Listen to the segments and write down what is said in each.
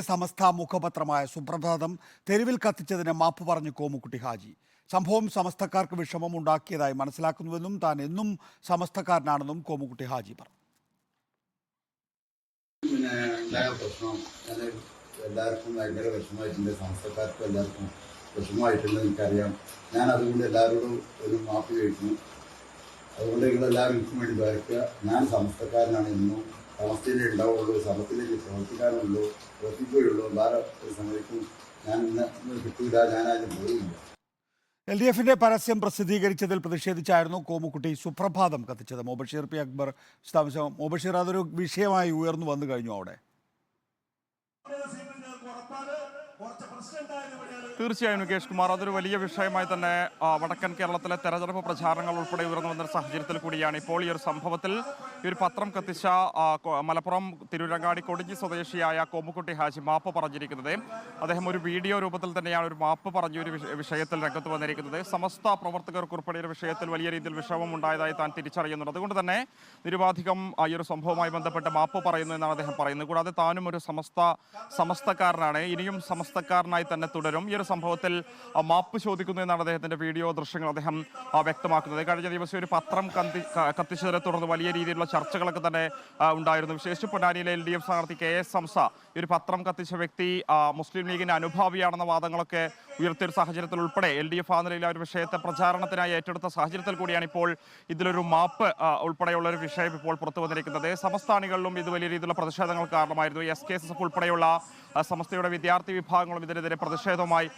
സമസ്ത മുഖപത്രമായ സുപ്രഭാതം തെരുവിൽ കത്തിച്ചതിന് മാപ്പ് പറഞ്ഞു കോമുക്കുട്ടി ഹാജി. സംഭവം സമസ്തക്കാർക്ക് വിഷമം ഉണ്ടാക്കിയതായി മനസ്സിലാക്കുന്നുവെന്നും താൻ എന്നും സമസ്തക്കാരനാണെന്നും കോമുക്കുട്ടി ഹാജി പറഞ്ഞു. എല്ലാവർക്കും ഭയങ്കര വിഷമമായിട്ടുണ്ട്. സംസ്ഥക്കാർക്കും എല്ലാവർക്കും വിഷമമായിട്ടുണ്ട് എനിക്കറിയാം. ഞാൻ അതുകൊണ്ട് എല്ലാവരോടും ഒരു മാപ്പ് ചോദിക്കുന്നു. അതുകൊണ്ട് നിങ്ങൾ വേണ്ടി വരയ്ക്കുക ഞാൻ സമസ്തക്കാരനാണ് എന്നും സമസ്തയിലേ ഉണ്ടാവുള്ളൂ സമത്തിലേക്ക് പ്രവർത്തിക്കാനുള്ളൂ പ്രവർത്തിക്കുകയുള്ളൂ വേറെ ഒരു സമയത്തും ഞാൻ ഇന്ന് കിട്ടൂല ഞാൻ അതിന് പോയില്ല. എൽ ഡി എഫിന്റെ പരസ്യം പ്രസിദ്ധീകരിച്ചതിൽ പ്രതിഷേധിച്ചായിരുന്നു കോമുക്കുട്ടി സുപ്രഭാതം കത്തിച്ചത്. മോബഷീർ പി അക്ബർ വിശദാംശം മോബഷീർ അതൊരു വിഷയമായി ഉയർന്നു വന്നു കഴിഞ്ഞു അവിടെ. തീർച്ചയായും മുകേഷ് കുമാർ അതൊരു വലിയ വിഷയമായി തന്നെ വടക്കൻ കേരളത്തിലെ തെരഞ്ഞെടുപ്പ് പ്രചാരണങ്ങൾ ഉൾപ്പെടെ ഉയർന്നു വന്ന സാഹചര്യത്തിൽ കൂടിയാണ് ഇപ്പോൾ ഈ ഒരു സംഭവത്തിൽ ഈ ഒരു പത്രം കത്തിച്ച മലപ്പുറം തിരുരങ്ങാടി കൊടിഞ്ഞി സ്വദേശിയായ കോമുക്കുട്ടി ഹാജി മാപ്പ് പറഞ്ഞിരിക്കുന്നത്. അദ്ദേഹം ഒരു വീഡിയോ രൂപത്തിൽ തന്നെയാണ് ഒരു മാപ്പ് പറഞ്ഞ ഒരു വിഷയത്തിൽ രംഗത്ത് വന്നിരിക്കുന്നത്. സമസ്ത പ്രവർത്തകർക്ക് ഉൾപ്പെടെ ഒരു വിഷയത്തിൽ വലിയ രീതിയിൽ വിഷമം ഉണ്ടായതായി താൻ തിരിച്ചറിയുന്നുണ്ട്. അതുകൊണ്ട് തന്നെ നിരുപാധികം ഈ ഒരു സംഭവവുമായി ബന്ധപ്പെട്ട് മാപ്പ് പറയുന്നു എന്നാണ് അദ്ദേഹം പറയുന്നത്. കൂടാതെ താനും ഒരു സമസ്ത സമസ്തക്കാരനാണ്. ഇനിയും സമസ്തക്കാരനായി തന്നെ തുടരും. ഈ ഒരു സംഭവത്തിൽ മാപ്പ് ചോദിക്കുന്നു എന്നാണ് അദ്ദേഹത്തിന്റെ വീഡിയോ ദൃശ്യങ്ങൾ അദ്ദേഹം വ്യക്തമാക്കുന്നത്. കഴിഞ്ഞ ദിവസം ഒരു പത്രം കത്തി കത്തിച്ചതിനെ തുടർന്ന് വലിയ രീതിയിലുള്ള ചർച്ചകളൊക്കെ തന്നെ ഉണ്ടായിരുന്നു. വിശേഷിച്ച് പൊന്നാനിയിലെ എൽ ഡി എഫ് സ്ഥാനാർത്ഥി കെ എസ് സംസ ഈ ഒരു പത്രം കത്തിച്ച വ്യക്തി മുസ്ലിം ലീഗിന്റെ അനുഭാവിയാണെന്ന വാദങ്ങളൊക്കെ ഉയർത്തിയ ഒരു സാഹചര്യത്തിൽ ഉൾപ്പെടെ എൽ ഡി എഫ് ആ നിലയിൽ ആ ഒരു വിഷയത്തെ പ്രചാരണത്തിനായി ഏറ്റെടുത്ത സാഹചര്യത്തിൽ കൂടിയാണ് ഇപ്പോൾ ഇതിലൊരു മാപ്പ് ഉൾപ്പെടെയുള്ള ഒരു വിഷയം ഇപ്പോൾ പുറത്തു വന്നിരിക്കുന്നത്. സമസ്ഥാനികളിലും ഇത് വലിയ രീതിയിലുള്ള പ്രതിഷേധങ്ങൾ കാരണമായിരുന്നു. എസ് കെ എസ് എഫ് ഉൾപ്പെടെയുള്ള സമസ്തയുടെ വിദ്യാർത്ഥി വിഭാഗങ്ങളും ഇതിനെതിരെ പ്രതിഷേധവുമായി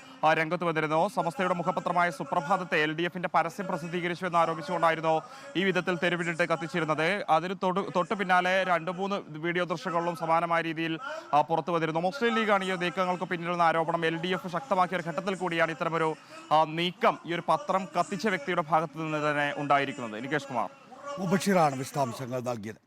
രംഗത്ത് വന്നിരുന്നു. സമസ്തയുടെ മുഖപത്രമായ സുപ്രഭാതത്തെ എൽ ഡി എഫിന്റെ പരസ്യം പ്രസിദ്ധീകരിച്ചു എന്ന് ആരോപിച്ചുകൊണ്ടായിരുന്നു ഈ വിധത്തിൽ തെരുവിലിട്ട് കത്തിച്ചിരുന്നത്. അതിന് തൊട്ട് തൊട്ട് പിന്നാലെ രണ്ട് മൂന്ന് വീഡിയോ ദൃശ്യങ്ങളിലും സമാനമായ രീതിയിൽ പുറത്തു വന്നിരുന്നു. മുസ്ലിം ലീഗാണ് ഈ നീക്കങ്ങൾക്ക് പിന്നിലെന്ന ആരോപണം എൽ ഡി എഫ് ശക്തമാക്കിയ ഒരു ഘട്ടത്തിൽ കൂടിയാണ് ഇത്തരമൊരു നീക്കം ഈ ഒരു പത്രം കത്തിച്ച വ്യക്തിയുടെ ഭാഗത്ത് നിന്ന് തന്നെ ഉണ്ടായിരിക്കുന്നത്. നികേഷ് കുമാർ. മുബഷീറാണ് വിശദാംശങ്ങൾ നൽകിയത്.